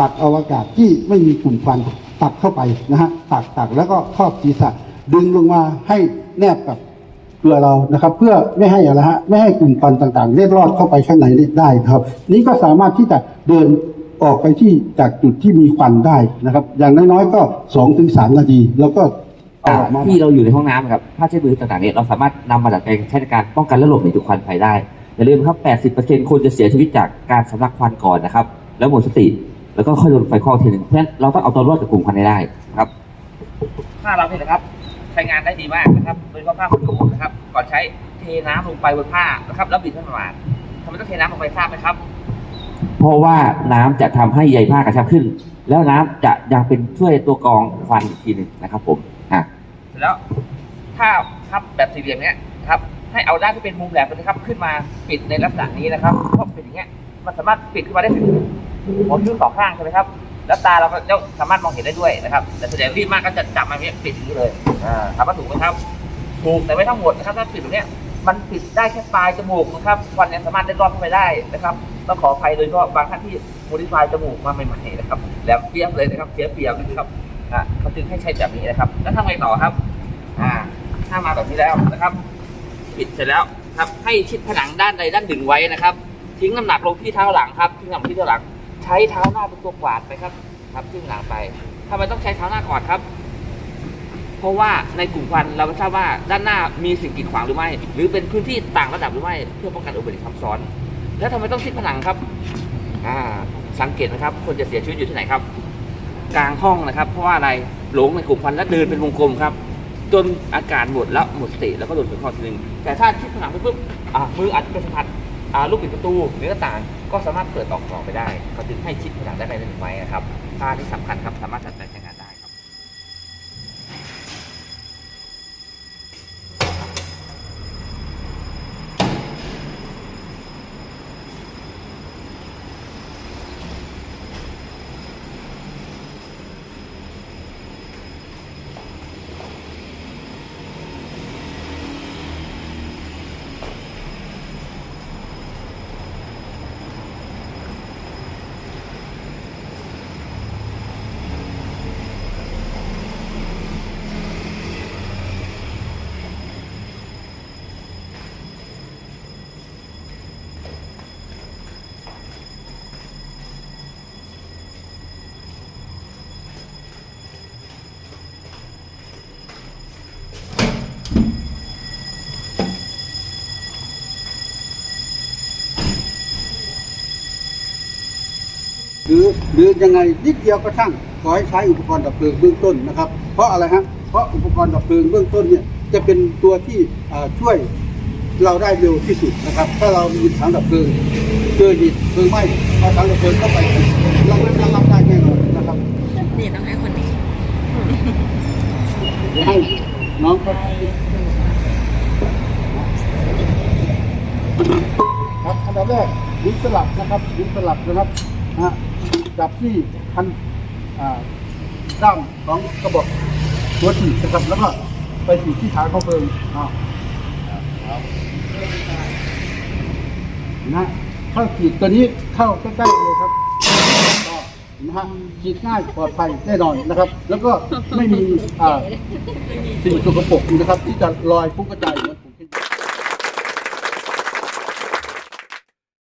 ตักเอาอากาศที่ไม่มีกลุ่มควันตักเข้าไปนะฮะตักตักแล้วก็ครอบศีรษะดึงลงมาให้แนบกับเกลือเรานะครับ เพื่อไม่ให้อะไรฮะไม่ให้กลุ่มควันต่างๆเล็ดลอดเข้าไปข้างในได้นะครับ นี้ก็สามารถที่จะเดินออกไปที่จากจุดที่มีควันได้นะครับ อย่างน้อยๆก็สองถึงสามนาทีแล้วก็ที่เราอยู่ในห้องน้ำครับผ้าเช็ดมือต่างๆเนี่ยเราสามารถนำมาดัดแปลงใช้ในการป้องกันและหลบหนีจากควันไฟได้อย่าลืมครับ 80%คนจะเสียชีวิตจากการสำลักควันก่อนนะครับ แล้วหมดสติ แล้วก็ค่อยโดนไฟคลอกทีหนึ่งเพราะฉะนั้นเราต้องเอาตัวรอดจากกลุ่มควันให้ได้ครับผ้าเราเนี่ยนะครับ ใช้งานได้ดีมากนะครับโดยเฉพาะผ้าขนหนูนะครับ ก่อนใช้เทน้ำลงไปบนผ้านะครับแล้วบิดให้มันหวานทำไมต้องเทน้ำลงไปทราบไหมครับ เพราะว่าน้ำจะทำให้ใยผ้ากระชับขึ้น แล้วน้ำจะยังเป็นช่วยตัวกรองควันอีกทีหนึ่งนะครับ ผมอะ เสร็จแล้วถ้าพับแบบสี่เหลี่ยมเนี้ยนะครับ ให้เอาด้านที่เป็นมุมแหลมนะครับ ขึ้นมาปิดในลักษณะนี้นะครับเพราะปิดอย่างเงี้ยมันสามารถปิดขึ้นมาได้ถึง หัวคิ้วสองข้างใช่ไหมครับ แล้วตาเราก็จะสามารถมองเห็นได้ด้วยนะครับ แต่ส่วนใหญ่รีบมากก็จะจับมาเนี้ยปิดอย่างนี้เลยอ่าถามว่าถูกไหมครับ ถูกแต่ไม่ทั้งหมดนะครับถ้าปิดตรงเนี้ยมันปิดได้แค่ปลายจมูกนะครับควันเนี่ยสามารถได้รอดเข้าไปได้นะครับต้องขออภัยโดยเฉพาะบางท่านที่โมดิฟายจมูกมาใหม่ๆนะครับแหลมเปียบเลยนะครับเสียเปรียบนะครับอ่าเขาจึงให้ใช้แบบนี้นะครับ แล้วทำไงต่อครับ อ่า ถ้ามาแบบนี้แล้วนะครับ ปิดเสร็จแล้วครับให้ชิดผนังด้านใดด้านหนึ่งไว้นะครับ ทิ้งน้ำหนักลงที่เท้าหลังครับทิ้งน้ำหนักที่เท้าหลัง ใช้เท้าหน้าเป็นตัวกวาดไปครับครับทิ้งหลังไปทำไมต้องใช้เท้าหน้าก่อนครับ เพราะว่าในกลุ่มควันเราไม่ทราบว่าด้านหน้ามีสิ่งกีดขวางหรือไม่ หรือเป็นพื้นที่ต่างระดับหรือไม่ เพื่อป้องกันอุบัติเหตุซ้ำซ้อน แล้วทำไมต้องชิดผนังครับอ่าสังเกตนะครับ คนจะเสียชีวิตอยู่ที่ไหนครับ กลางห้องนะครับ เพราะว่าอะไรหลงในกลุ่มควันแล้วเดินเป็นวงกลมครับจนอาการหมดแล้วหมดสติแล้วก็โดนไฟคลอทีนึงแต่ถ้าชิดผนังไปปุ๊บอ่ามืออาจจะไปสัมผัส ลูกปิดประตูหรือหน้าต่างก็สามารถเปิดออกต่อไปได้เขาจึงให้ชิดผนังได้ในหนึ่งไว้นะครับท่าที่สำคัญครับสามารถจัดการใช้ง หรือหรือยังไงนิดเดียวก็ช่างขอให้ใช้อุปกรณ์ดับเพลิงเบื้องต้นนะครับ เพราะอะไรฮะเพราะอุปกรณ์ดับเพลิงเบื้องต้นเนี่ยจะเป็นตัวที่อ่าช่วยเราได้เร็วที่สุดนะครับ ถ้าเรามีถังดับเพลิงเจอเหตุเพลิงไหม้เอาถังดับเพลิงเข้าไประงับระงับได้แน่นอนนะครับนี่ต้องให้คนนี้เดี๋ยวให้น้องครับครับอันดับแรกลิ้นสลับนะครับลิ้นสลับนะครับนะฮะ จับที่คันด้ามของกระบอกหัวฉีดนะครับแล้วก็ไปฉีดที่ฐานของเพลิงอ่านะเข้าฉีดตัวนี้เข้าใกล้ๆเลยครับนะฮะฉีดง่ายปลอดภัยแน่นอนนะครับ แล้วก็ไม่มีสิ่งสกปรกนะครับ ที่จะลอยฟุ้งกระจายมือน